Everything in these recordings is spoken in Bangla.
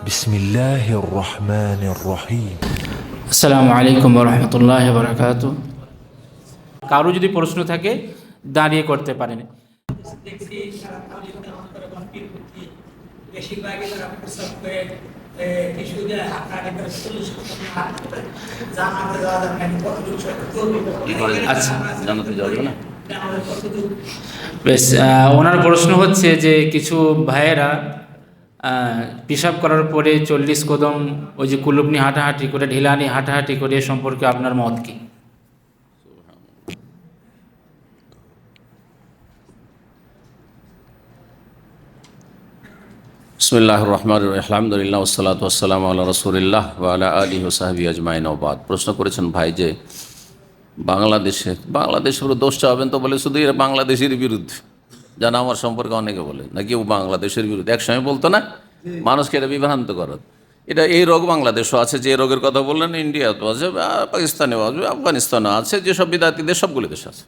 بسم الله الرحمن الرحيم আসসালামু আলাইকুম রহমতুল্লাহ বারাকাতু কারো যদি প্রশ্ন থাকে দাঁড়িয়ে করতে পারেন দেখছি সারা পর্যন্ত আমাদের কমপ্লিট করছি বেশিরভাগই তারা প্রস্তাব করে কিছু দিয়ে হাত কাটে করে চল্লিশ হাত করে জানাতে যাওয়া যাবে না কতটুকু সরকার করবে আচ্ছা। জানাতে যাবে না আমাদের কতটুকু বেশ আহ, ওনার প্রশ্ন হচ্ছে যে কিছু ভাইয়েরা আহ, পেশাব করার পরে চল্লিশ কদম ওই যে কুলুপ নিয়ে হাঁটাহাঁটি করে, ঢিলানি হাঁটাহাঁটি করে এ সম্পর্কে আপনার মত কি? বিসমিল্লাহ রহমান আলহামদুলিল্লাহ ওসালাত ওসালাম আল্লাহ রসুলিল্লাহ আলা আলী ওসাহাবি আজমাইন। ওবাদ প্রশ্ন করেছেন ভাই যে বাংলাদেশে, বাংলাদেশের দোষটা হবেন তো বলে শুধু এরা বাংলাদেশের বিরুদ্ধে। জানা আমার সম্পর্কে অনেকে বলে, নাকি ও বাংলাদেশের বিরুদ্ধে, একসময় বলতো না? মানুষকে এটা বিভ্রান্ত করত এটা এই রোগ বাংলাদেশও আছে, যে রোগের কথা বললেন ইন্ডিয়াতেও আছে পাকিস্তানেও আছে, আফগানিস্তানেও আছে যেসব বিদ্যার্থী দেশ সবগুলি দেশ আছে।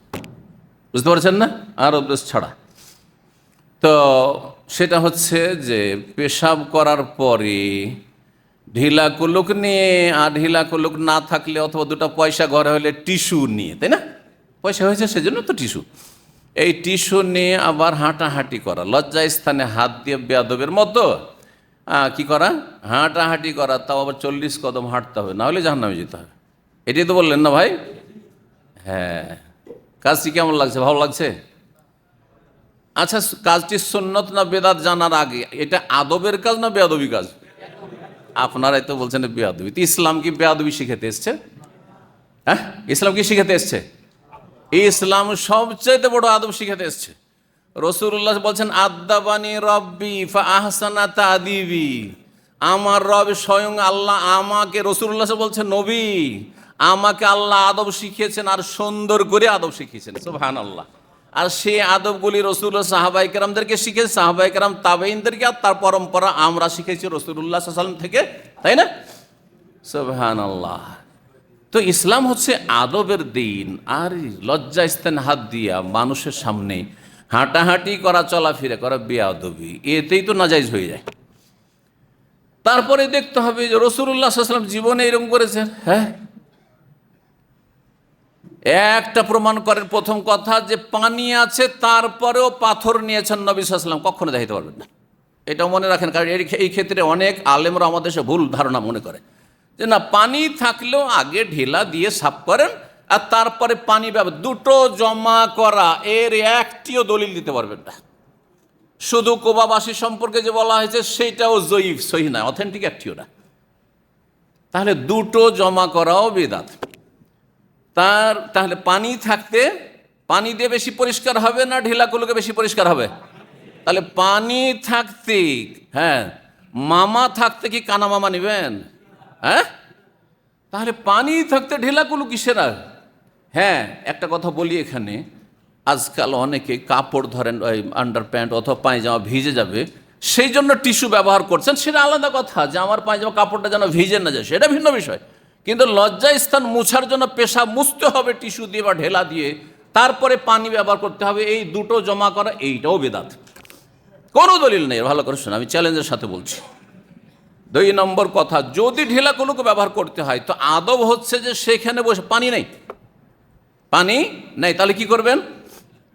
বুঝতে পারছেন না? আরব দেশ ছাড়া। তো সেটা হচ্ছে যে পেশাব করার পরে ঢিলা কুলুক নিয়ে, আর ঢিলা কুলুক না থাকলে অথবা দুটো পয়সা ঘরে হলে টিস্যু নিয়ে, তাই না? পয়সা হয়েছে সেজন্য তো টিস্যু। এই টিস্যু নিয়ে আবার হাঁটাহাঁটি করা। লজ্জা স্থানে হাত দিয়ে বেয়াদবের মতো কি করা? হাঁটাহাঁটি করা, তাও আবার চল্লিশ কদম হাঁটতে হবে নাহলে জাহান্নামে যেতে হবে। এটাই তো বললেন না ভাই? হ্যাঁ। কাজটি কেমন লাগছে? ভালো লাগছে? আচ্ছা কাজটি সুন্নত না বেদাত জানার আগে? এটা আদবের কাজ না বেয়াদবি কাজ? আপনারাই তো বলছেন বেয়াদবি। তো ইসলাম কি বেয়াদবি শিখাতে এসছে? হ্যাঁ? ইসলাম কি শিখাতে এসছে? ইসলাম সবচেয়ে বড় আদব শিখাতে এসছে। রসুল্লাহ বলছেন, আদাবানি রব্বি ফা আহসানা তাদিবি আমার রব স্বয়ং আল্লাহ আমাকে, রসুল্লাহ বলছেন, নবী, আমাকে আল্লাহ আদব শিখিয়েছেন আর সুন্দর করে আদব শিখিয়েছেন। সুবহান আল্লাহ আর সেই আদবগুলি রসুল্লাহ সাহাবাই কেরামদেরকে শিখেছে সাহাবাই কেরাম তাবেইনদেরকে আর তার পরম্পরা আমরা শিখেছি রসুল্লাহ সাল্লাম থেকে, তাই না? সুবহান আল্লাহ তো ইসলাম হচ্ছে আদবের দিন, আর লজ্জা স্থান হাত দিয়া মানুষের সামনে হাঁটাহাঁটি করা, চলাফেরা করা বেয়াদবি, এতেই তো নাজাইজ হয়ে যায়। তারপরে দেখতে হবে যে রসুল্লাহ সাল্লাম জীবনে এরকম করেছেন হ্যাঁ? একটা প্রমাণ করেন, প্রথম কথা যে পানি আছে, তারপরেও পাথর নিয়েছেন নবী সাল্লাম কখনো দেখাইতে পারবেন না। এটাও মনে রাখেন, কারণ এই- এই ক্ষেত্রে অনেক আলেমরা আমাদের ভুল ধারণা মনে করে। যে না, পানি থাকলেও আগে ঢেলা দিয়ে সাফ করেন আর তারপরে পানি ব্যবহার দুটো জমা করা, এর একটিও দলিল দিতে পারবেন না। শুধু কোবাবাসী সম্পর্কে যে বলা হয়েছে, সেইটাও জয়ীফ, সহি না, অথেন্টিক একটিও না। তাহলে দুটো জমা করাও বেদাত। তার, তাহলে পানি থাকতে পানি দিয়ে বেশি পরিষ্কার হবে না ঢিলাগুলোকে বেশি পরিষ্কার হবে? তাহলে পানি থাকতে হ্যাঁ মামা থাকতে কি কানা মামা নেবেন? হ্যাঁ? তাহলে পানি থাকতে ঢিলাগুলো কিসের আর? হ্যাঁ একটা কথা বলি এখানে। আজকাল অনেকে কাপড় ধরেন আন্ডার প্যান্ট অথবা পায়জামা ভিজে যাবে, সেই জন্য টিস্যু ব্যবহার করছেন। সেটা আলাদা কথা যে আমার পায়জামা কাপড়টা যেন ভিজে না যায়, সেটা ভিন্ন বিষয়। কিন্তু লজ্জা স্থান মুছার জন্য পেশা মুছতে হবে, টিস্যু দিয়ে বা ঢেলা দিয়ে। তারপরে পানি ব্যবহার করতে হবে, এই দুটো জমা করা, এইটাও বেদাত। কোনো দলিল নেই, ভালো করে শোনো, আমি চ্যালেঞ্জের সাথে বলছি। দুই নম্বর কথা, যদি ঢেলাগুলোকে ব্যবহার করতে হয়, তো আদব হচ্ছে যে সেখানে বসে পানি নেই। পানি নেই, তাহলে কি করবেন?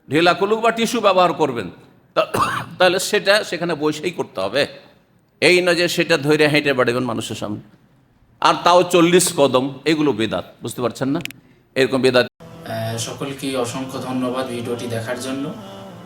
ঢেলা কলুক বা টিস্যু ব্যবহার করবেন। তাহলে সেটা সেখানে বসেই করতে হবে। এই নয় যে সেটা ধরে হেঁটে বাড়াবেন মানুষের সামনে। আর তাও চল্লিশ কদম, এগুলো বেদাত, বুঝতে পারছেন না? এরকম বেদাত সকলকে অসংখ্য ধন্যবাদ ভিডিওটি দেখার জন্য।